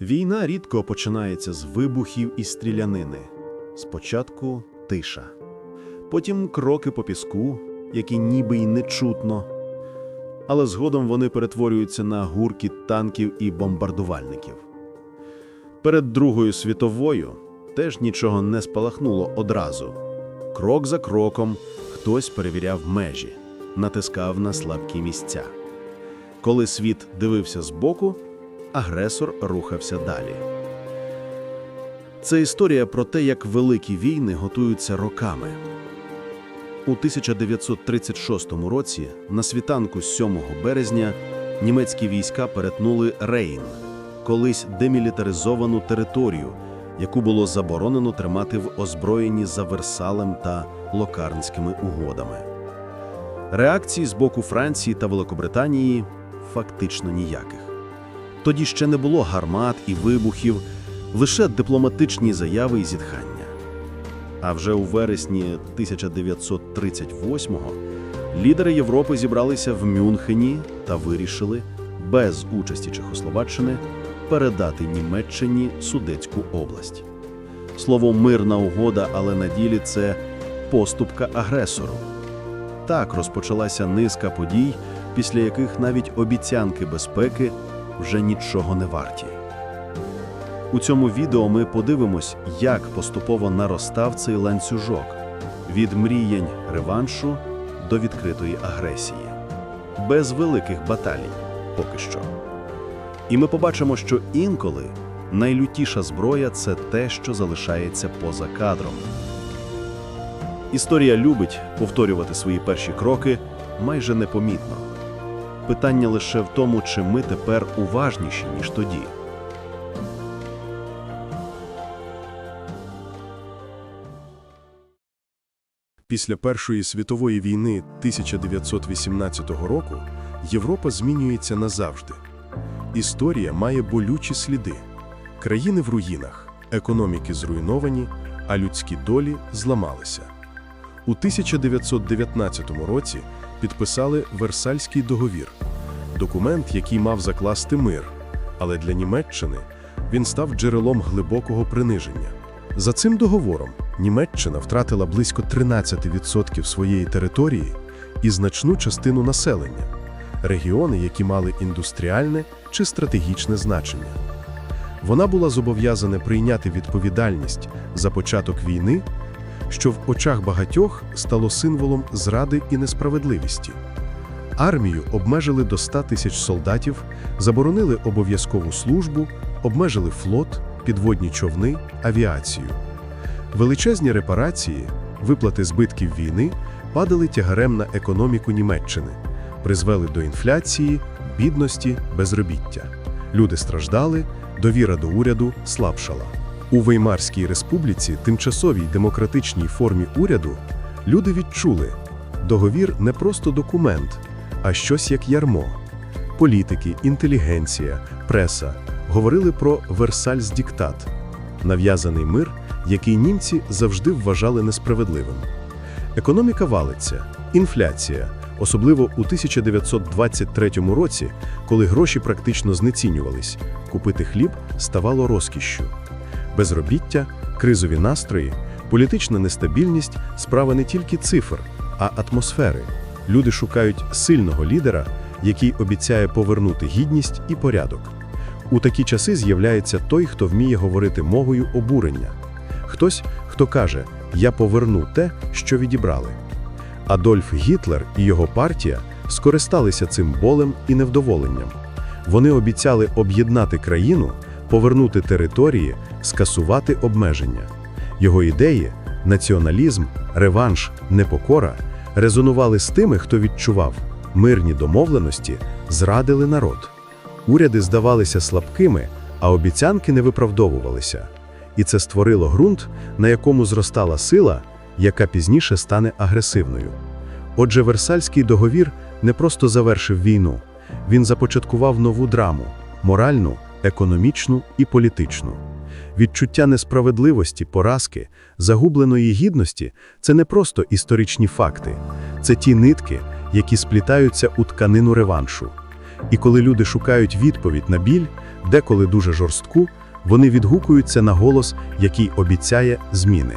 Війна рідко починається з вибухів і стрілянини. Спочатку тиша, потім кроки по піску, які ніби й не чутно. Але згодом вони перетворюються на гуркіт танків і бомбардувальників. Перед Другою світовою теж нічого не спалахнуло одразу. Крок за кроком хтось перевіряв межі, натискав на слабкі місця. Коли світ дивився збоку, агресор рухався далі. Це історія про те, як великі війни готуються роками. У 1936 році, на світанку 7 березня, німецькі війська перетнули Рейн, колись демілітаризовану територію, яку було заборонено тримати в озброєнні за Версалем та Локарнськими угодами. Реакцій з боку Франції та Великобританії фактично ніяких. Тоді ще не було гармат і вибухів, лише дипломатичні заяви і зітхання. А вже у вересні 1938-го лідери Європи зібралися в Мюнхені та вирішили, без участі Чехословаччини, передати Німеччині Судецьку область. Слово мирна угода, але на ділі це поступка агресору. Так розпочалася низка подій, після яких навіть обіцянки безпеки вже нічого не варті. У цьому відео ми подивимось, як поступово наростав цей ланцюжок від мріянь реваншу до відкритої агресії, без великих баталій поки що. І ми побачимо, що інколи найлютіша зброя це те, що залишається поза кадром. Історія любить повторювати свої перші кроки майже непомітно. Питання лише в тому, чи ми тепер уважніші, ніж тоді. Після Першої світової війни 1918 року Європа змінюється назавжди. Історія має болючі сліди. Країни в руїнах, економіки зруйновані, а людські долі зламалися. У 1919 році підписали Версальський договір – документ, який мав закласти мир, але для Німеччини він став джерелом глибокого приниження. За цим договором Німеччина втратила близько 13% своєї території і значну частину населення – регіони, які мали індустріальне чи стратегічне значення. Вона була зобов'язана прийняти відповідальність за початок війни, що в очах багатьох стало символом зради і несправедливості. Армію обмежили до 100 тисяч солдатів, заборонили обов'язкову службу, обмежили флот, підводні човни, авіацію. Величезні репарації, виплати збитків війни падали тягарем на економіку Німеччини, призвели до інфляції, бідності, безробіття. Люди страждали, довіра до уряду слабшала. У Веймарській республіці, тимчасовій демократичній формі уряду, люди відчули, договір не просто документ, а щось як ярмо. Політики, інтелігенція, преса говорили про Версальс-діктат – нав'язаний мир, який німці завжди вважали несправедливим. Економіка валиться, інфляція, особливо у 1923 році, коли гроші практично знецінювались, купити хліб ставало розкішшю. Безробіття, кризові настрої, політична нестабільність – справа не тільки цифр, а атмосфери. Люди шукають сильного лідера, який обіцяє повернути гідність і порядок. У такі часи з'являється той, хто вміє говорити мовою обурення. Хтось, хто каже «Я поверну те, що відібрали». Адольф Гітлер і його партія скористалися цим болем і невдоволенням. Вони обіцяли об'єднати країну, повернути території, скасувати обмеження. Його ідеї – націоналізм, реванш, непокора – резонували з тими, хто відчував – мирні домовленості зрадили народ. Уряди здавалися слабкими, а обіцянки не виправдовувалися. І це створило ґрунт, на якому зростала сила, яка пізніше стане агресивною. Отже, Версальський договір не просто завершив війну, він започаткував нову драму – моральну, економічну і політичну. Відчуття несправедливості, поразки, загубленої гідності – це не просто історичні факти, це ті нитки, які сплітаються у тканину реваншу. І коли люди шукають відповідь на біль, деколи дуже жорстку, вони відгукуються на голос, який обіцяє зміни.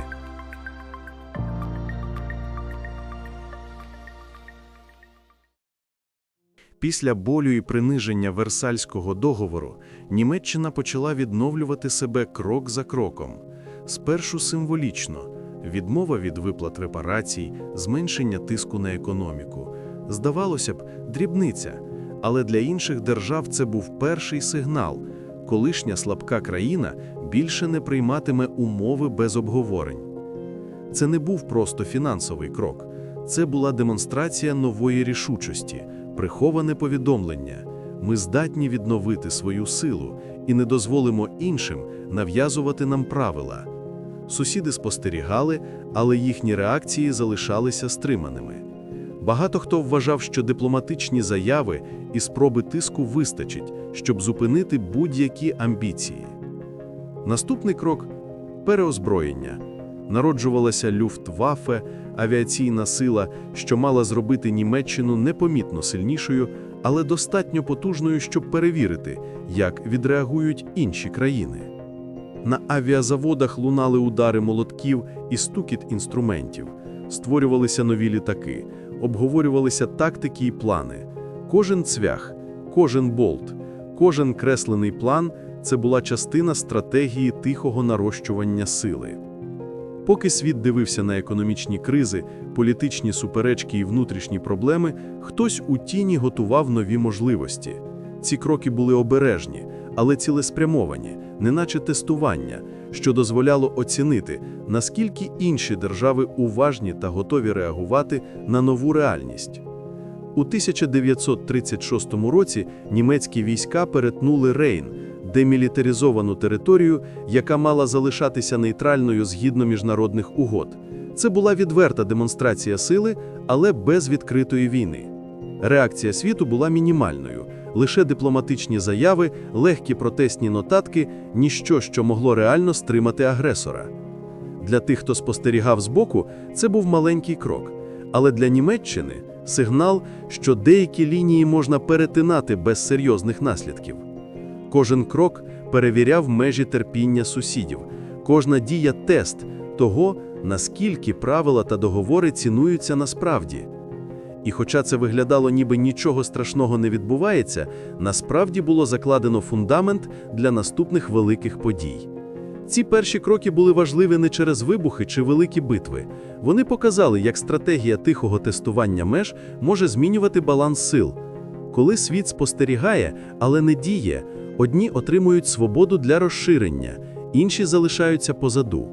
Після болю і приниження Версальського договору Німеччина почала відновлювати себе крок за кроком. Спершу символічно – відмова від виплат репарацій, зменшення тиску на економіку. Здавалося б, дрібниця, але для інших держав це був перший сигнал – колишня слабка країна більше не прийматиме умови без обговорень. Це не був просто фінансовий крок, це була демонстрація нової рішучості, приховане повідомлення. Ми здатні відновити свою силу і не дозволимо іншим нав'язувати нам правила. Сусіди спостерігали, але їхні реакції залишалися стриманими. Багато хто вважав, що дипломатичні заяви і спроби тиску вистачить, щоб зупинити будь-які амбіції. Наступний крок переозброєння. Народжувалася Люфтваффе, авіаційна сила, що мала зробити Німеччину непомітно сильнішою, але достатньо потужною, щоб перевірити, як відреагують інші країни. На авіазаводах лунали удари молотків і стукіт інструментів, створювалися нові літаки, обговорювалися тактики і плани. Кожен цвях, кожен болт, кожен креслений план – це була частина стратегії тихого нарощування сили. Поки світ дивився на економічні кризи, політичні суперечки і внутрішні проблеми, хтось у тіні готував нові можливості. Ці кроки були обережні, але цілеспрямовані, неначе тестування, що дозволяло оцінити, наскільки інші держави уважні та готові реагувати на нову реальність. У 1936 році німецькі війська перетнули Рейн, демілітаризовану територію, яка мала залишатися нейтральною згідно міжнародних угод. Це була відверта демонстрація сили, але без відкритої війни. Реакція світу була мінімальною. Лише дипломатичні заяви, легкі протестні нотатки – ніщо, що могло реально стримати агресора. Для тих, хто спостерігав збоку, це був маленький крок. Але для Німеччини – сигнал, що деякі лінії можна перетинати без серйозних наслідків. Кожен крок перевіряв межі терпіння сусідів, кожна дія – тест того, наскільки правила та договори цінуються насправді. І хоча це виглядало ніби нічого страшного не відбувається, насправді було закладено фундамент для наступних великих подій. Ці перші кроки були важливі не через вибухи чи великі битви. Вони показали, як стратегія тихого тестування меж може змінювати баланс сил. Коли світ спостерігає, але не діє, одні отримують свободу для розширення, інші залишаються позаду.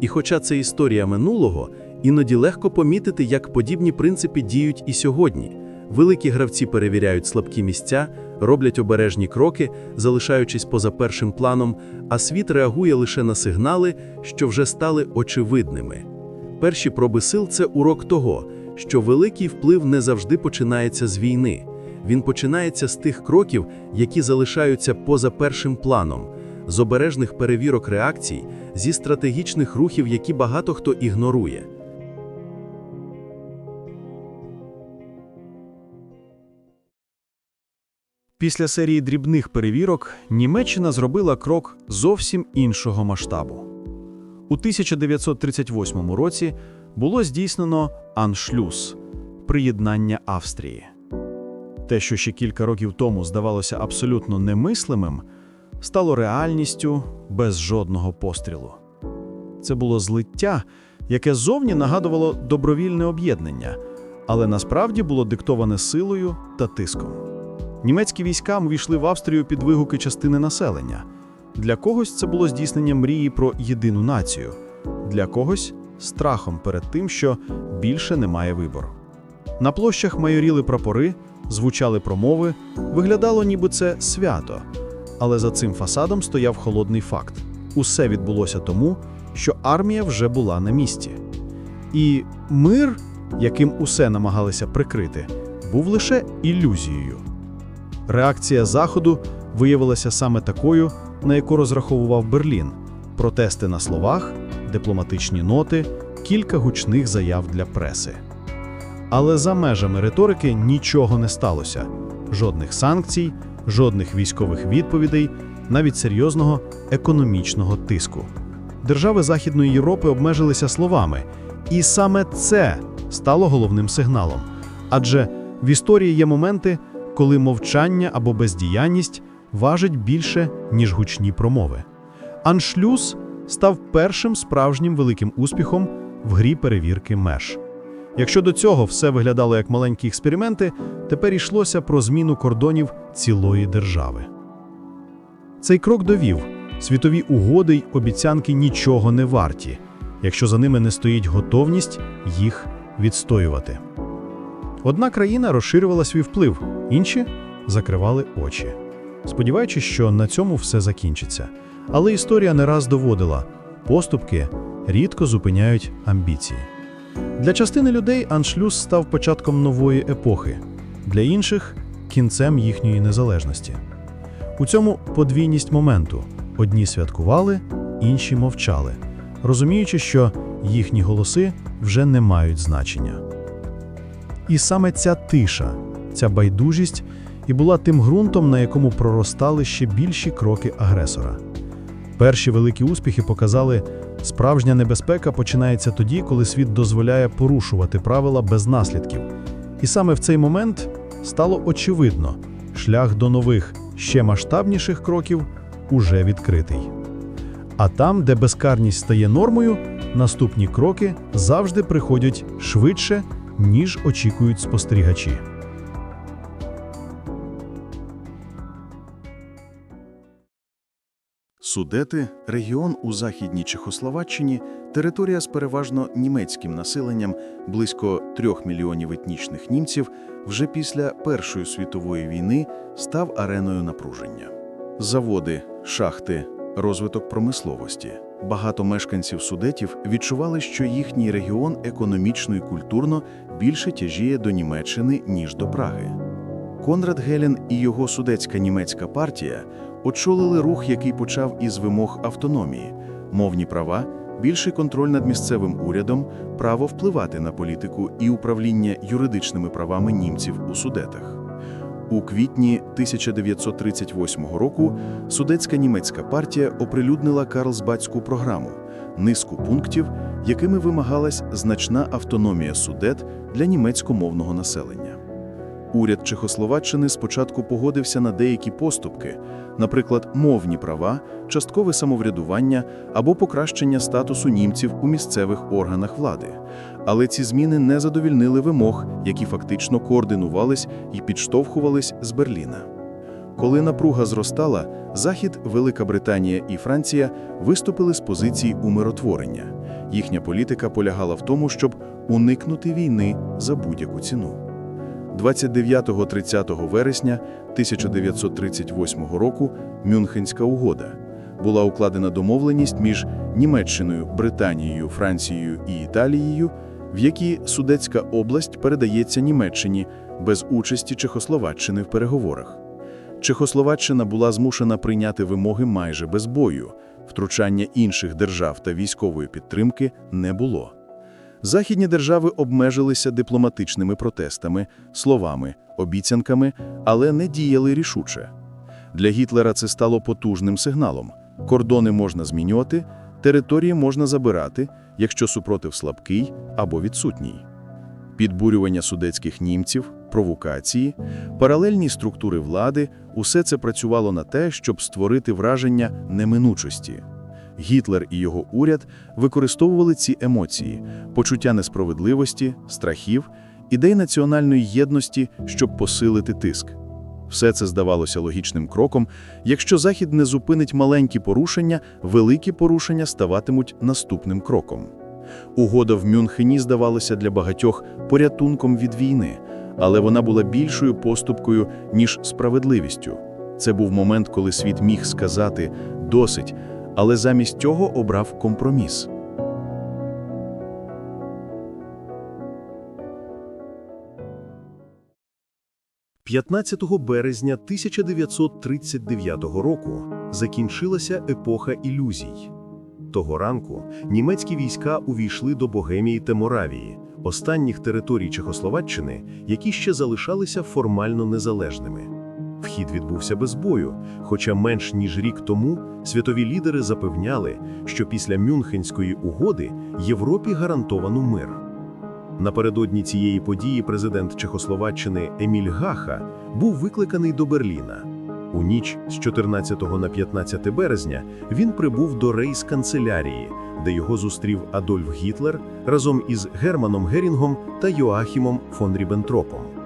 І хоча це історія минулого, іноді легко помітити, як подібні принципи діють і сьогодні. Великі гравці перевіряють слабкі місця, роблять обережні кроки, залишаючись поза першим планом, а світ реагує лише на сигнали, що вже стали очевидними. Перші проби сил це урок того, що великий вплив не завжди починається з війни. Він починається з тих кроків, які залишаються поза першим планом, з обережних перевірок реакцій, зі стратегічних рухів, які багато хто ігнорує. Після серії дрібних перевірок Німеччина зробила крок зовсім іншого масштабу. У 1938 році було здійснено аншлюз – приєднання Австрії. Те, що ще кілька років тому здавалося абсолютно немислимим, стало реальністю без жодного пострілу. Це було злиття, яке зовні нагадувало добровільне об'єднання, але насправді було диктоване силою та тиском. Німецькі війська увійшли в Австрію під вигуки частини населення. Для когось це було здійснення мрії про єдину націю, для когось страхом перед тим, що більше немає вибору. На площах майоріли прапори, звучали промови, виглядало ніби це свято. Але за цим фасадом стояв холодний факт: усе відбулося тому, що армія вже була на місці. І мир, яким усе намагалися прикрити, був лише ілюзією. Реакція Заходу виявилася саме такою, на яку розраховував Берлін: протести на словах, дипломатичні ноти, кілька гучних заяв для преси. Але за межами риторики нічого не сталося: жодних санкцій, жодних військових відповідей, навіть серйозного економічного тиску. Держави Західної Європи обмежилися словами, і саме це стало головним сигналом. Адже в історії є моменти, коли мовчання або бездіяльність важить більше, ніж гучні промови. Аншлюз став першим справжнім великим успіхом в грі перевірки меж. Якщо до цього все виглядало як маленькі експерименти, тепер йшлося про зміну кордонів цілої держави. Цей крок довів, світові угоди й обіцянки нічого не варті, якщо за ними не стоїть готовність їх відстоювати. Одна країна розширювала свій вплив, інші закривали очі, сподіваючись, що на цьому все закінчиться. Але історія не раз доводила, поступки рідко зупиняють амбіції. Для частини людей аншлюз став початком нової епохи, для інших кінцем їхньої незалежності. У цьому подвійність моменту одні святкували, інші мовчали, розуміючи, що їхні голоси вже не мають значення. І саме ця тиша, ця байдужість і була тим ґрунтом, на якому проростали ще більші кроки агресора. Перші великі успіхи показали, справжня небезпека починається тоді, коли світ дозволяє порушувати правила без наслідків. І саме в цей момент стало очевидно, шлях до нових, ще масштабніших кроків уже відкритий. А там, де безкарність стає нормою, наступні кроки завжди приходять швидше, ніж очікують спостерігачі. Судети – регіон у західній Чехословаччині, територія з переважно німецьким населенням, близько трьох мільйонів етнічних німців, вже після Першої світової війни став ареною напруження. Заводи, шахти, розвиток промисловості. Багато мешканців судетів відчували, що їхній регіон економічно і культурно більше тяжіє до Німеччини, ніж до Праги. Конрад Гелен і його судецька німецька партія очолили рух, який почав із вимог автономії, мовні права, більший контроль над місцевим урядом, право впливати на політику і управління юридичними правами німців у судетах. У квітні 1938 року судецька німецька партія оприлюднила Карлсбадську програму, низку пунктів, якими вимагалась значна автономія судет для німецькомовного населення. Уряд Чехословаччини спочатку погодився на деякі поступки, наприклад, мовні права, часткове самоврядування або покращення статусу німців у місцевих органах влади. Але ці зміни не задовільнили вимог, які фактично координувались і підштовхувались з Берліна. Коли напруга зростала, Захід, Велика Британія і Франція виступили з позиції умиротворення. Їхня політика полягала в тому, щоб уникнути війни за будь-яку ціну. 29-30 вересня 1938 року Мюнхенська угода була укладена домовленість між Німеччиною, Британією, Францією і Італією, в якій Судецька область передається Німеччині без участі Чехословаччини в переговорах. Чехословаччина була змушена прийняти вимоги майже без бою, втручання інших держав та військової підтримки не було. Західні держави обмежилися дипломатичними протестами, словами, обіцянками, але не діяли рішуче. Для Гітлера це стало потужним сигналом. Кордони можна змінювати, території можна забирати, якщо супротив слабкий або відсутній. Підбурювання судецьких німців, провокації, паралельні структури влади – усе це працювало на те, щоб створити враження неминучості. Гітлер і його уряд використовували ці емоції, почуття несправедливості, страхів, ідей національної єдності, щоб посилити тиск. Все це здавалося логічним кроком. Якщо Захід не зупинить маленькі порушення, великі порушення ставатимуть наступним кроком. Угода в Мюнхені здавалася для багатьох порятунком від війни, але вона була більшою поступкою, ніж справедливістю. Це був момент, коли світ міг сказати «досить», але замість цього обрав компроміс. – 15 березня 1939 року закінчилася епоха ілюзій. Того ранку німецькі війська увійшли до Богемії та Моравії, останніх територій Чехословаччини, які ще залишалися формально незалежними. Похід відбувся без бою, хоча менш ніж рік тому світові лідери запевняли, що після Мюнхенської угоди Європі гарантовано мир. Напередодні цієї події президент Чехословаччини Еміль Гаха був викликаний до Берліна. У ніч з 14 на 15 березня він прибув до рейс-канцелярії, де його зустрів Адольф Гітлер разом із Германом Герінгом та Йоахімом фон Ріббентропом.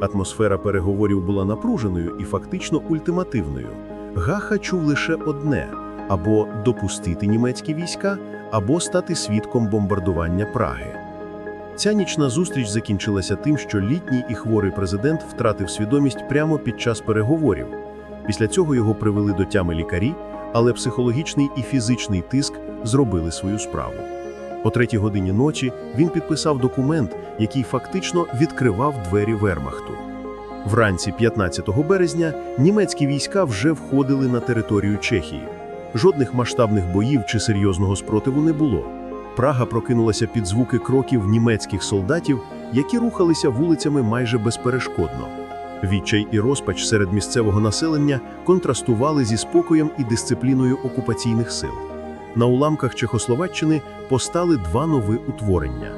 Атмосфера переговорів була напруженою і фактично ультимативною. Гаха чув лише одне – або допустити німецькі війська, або стати свідком бомбардування Праги. Ця нічна зустріч закінчилася тим, що літній і хворий президент втратив свідомість прямо під час переговорів. Після цього його привели до тями лікарі, але психологічний і фізичний тиск зробили свою справу. О третій годині ночі він підписав документ, який фактично відкривав двері Вермахту. Вранці 15 березня німецькі війська вже входили на територію Чехії. Жодних масштабних боїв чи серйозного спротиву не було. Прага прокинулася під звуки кроків німецьких солдатів, які рухалися вулицями майже безперешкодно. Відчай і розпач серед місцевого населення контрастували зі спокоєм і дисципліною окупаційних сил. На уламках Чехословаччини постали два нові утворення.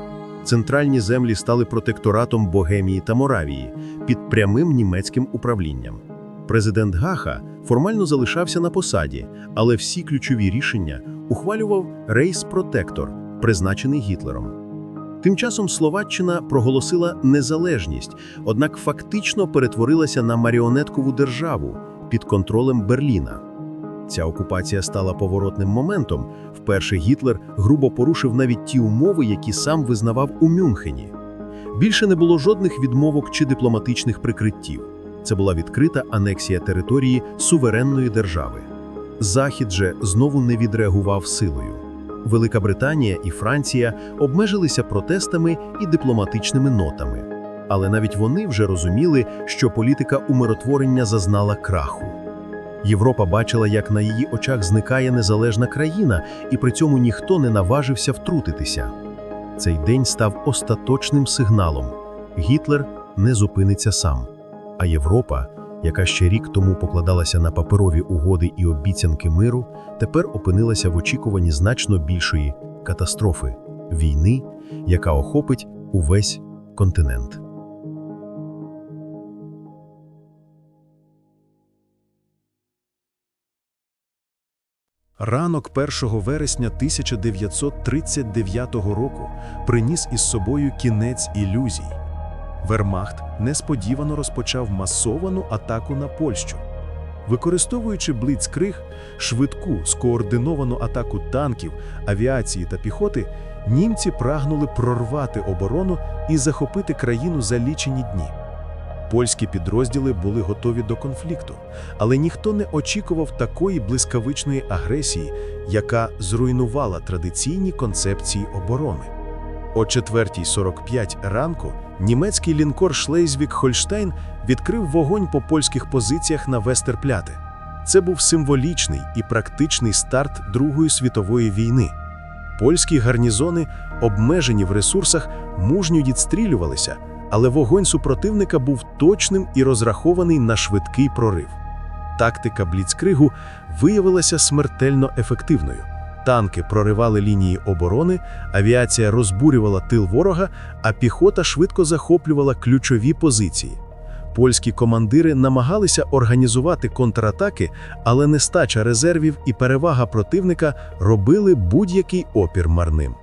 Центральні землі стали протекторатом Богемії та Моравії під прямим німецьким управлінням. Президент Гаха формально залишався на посаді, але всі ключові рішення ухвалював рейс-протектор, призначений Гітлером. Тим часом Словаччина проголосила незалежність, однак фактично перетворилася на маріонеткову державу під контролем Берліна. Ця окупація стала поворотним моментом. Вперше Гітлер грубо порушив навіть ті умови, які сам визнавав у Мюнхені. Більше не було жодних відмовок чи дипломатичних прикриттів. Це була відкрита анексія території суверенної держави. Захід же знову не відреагував силою. Велика Британія і Франція обмежилися протестами і дипломатичними нотами. Але навіть вони вже розуміли, що політика умиротворення зазнала краху. Європа бачила, як на її очах зникає незалежна країна, і при цьому ніхто не наважився втрутитися. Цей день став остаточним сигналом: Гітлер не зупиниться сам. А Європа, яка ще рік тому покладалася на паперові угоди і обіцянки миру, тепер опинилася в очікуванні значно більшої катастрофи війни, яка охопить увесь континент. Ранок 1 вересня 1939 року приніс із собою кінець ілюзій. Вермахт несподівано розпочав масовану атаку на Польщу. Використовуючи бліцкриг, швидку скоординовану атаку танків, авіації та піхоти, німці прагнули прорвати оборону і захопити країну за лічені дні. Польські підрозділи були готові до конфлікту, але ніхто не очікував такої блискавичної агресії, яка зруйнувала традиційні концепції оборони. О 4.45 ранку німецький лінкор Шлейзвік-Хольштейн відкрив вогонь по польських позиціях на Вестерпляте. Це був символічний і практичний старт Другої світової війни. Польські гарнізони, обмежені в ресурсах, мужньо відстрілювалися, але вогонь супротивника був точним і розрахований на швидкий прорив. Тактика Бліцкригу виявилася смертельно ефективною. Танки проривали лінії оборони, авіація розбурювала тил ворога, а піхота швидко захоплювала ключові позиції. Польські командири намагалися організувати контратаки, але нестача резервів і перевага противника робили будь-який опір марним.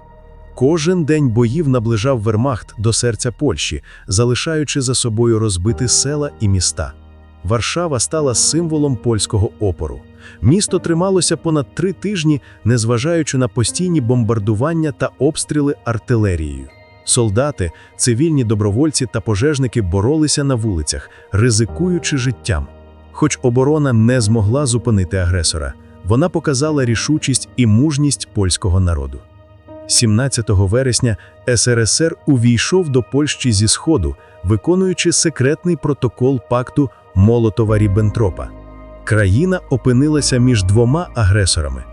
Кожен день боїв наближав Вермахт до серця Польщі, залишаючи за собою розбиті села і міста. Варшава стала символом польського опору. Місто трималося понад три тижні, незважаючи на постійні бомбардування та обстріли артилерією. Солдати, цивільні добровольці та пожежники боролися на вулицях, ризикуючи життям. Хоч оборона не змогла зупинити агресора, вона показала рішучість і мужність польського народу. 17 вересня СРСР увійшов до Польщі зі Сходу, виконуючи секретний протокол пакту Молотова-Ріббентропа. Країна опинилася між двома агресорами.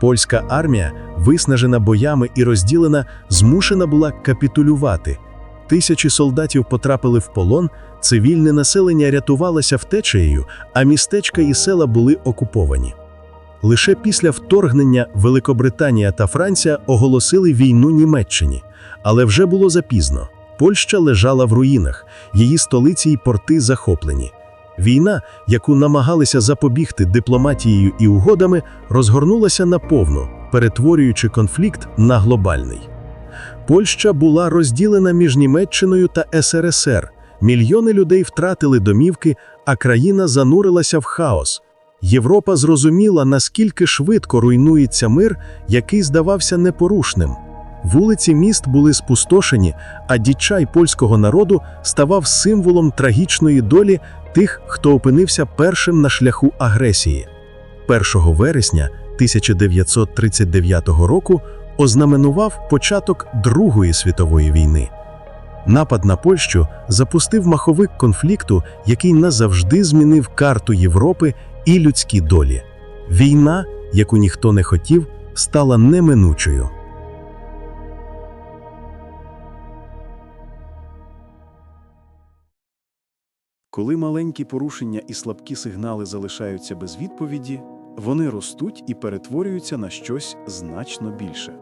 Польська армія, виснажена боями і розділена, змушена була капітулювати. Тисячі солдатів потрапили в полон, Цивільне населення рятувалося втечею, а містечка і села були окуповані. Лише після вторгнення Великобританія та Франція оголосили війну Німеччині, але вже було запізно. Польща лежала в руїнах, її столиці й порти захоплені. Війна, яку намагалися запобігти дипломатією і угодами, розгорнулася наповну, перетворюючи конфлікт на глобальний. Польща була розділена між Німеччиною та СРСР. Мільйони людей втратили домівки, а країна занурилася в хаос. Європа зрозуміла, наскільки швидко руйнується мир, який здавався непорушним. Вулиці міст були спустошені, а дічай польського народу ставав символом трагічної долі тих, хто опинився першим на шляху агресії. 1 вересня 1939 року ознаменував початок Другої світової війни. Напад на Польщу запустив маховик конфлікту, який назавжди змінив карту Європи і людські долі. Війна, яку ніхто не хотів, стала неминучою. Коли маленькі порушення і слабкі сигнали залишаються без відповіді, вони ростуть і перетворюються на щось значно більше.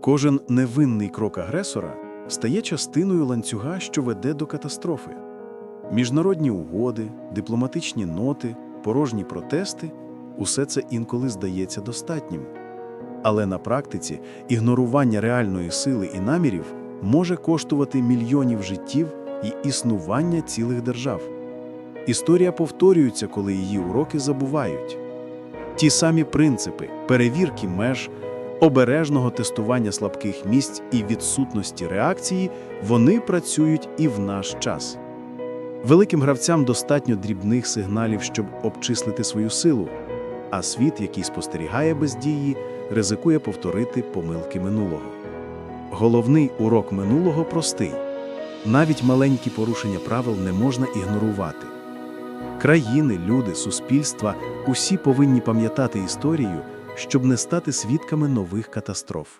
Кожен невинний крок агресора стає частиною ланцюга, що веде до катастрофи. Міжнародні угоди, дипломатичні ноти, порожні протести усе це інколи здається достатнім. Але на практиці ігнорування реальної сили і намірів може коштувати мільйонів життів і існування цілих держав. Історія повторюється, коли її уроки забувають. Ті самі принципи перевірки меж, обережного тестування слабких місць і відсутності реакції вони працюють і в наш час. Великим гравцям достатньо дрібних сигналів, щоб обчислити свою силу, а світ, який спостерігає без дії, ризикує повторити помилки минулого. Головний урок минулого простий. Навіть маленькі порушення правил не можна ігнорувати. Країни, люди, суспільства усі повинні пам'ятати історію, щоб не стати свідками нових катастроф.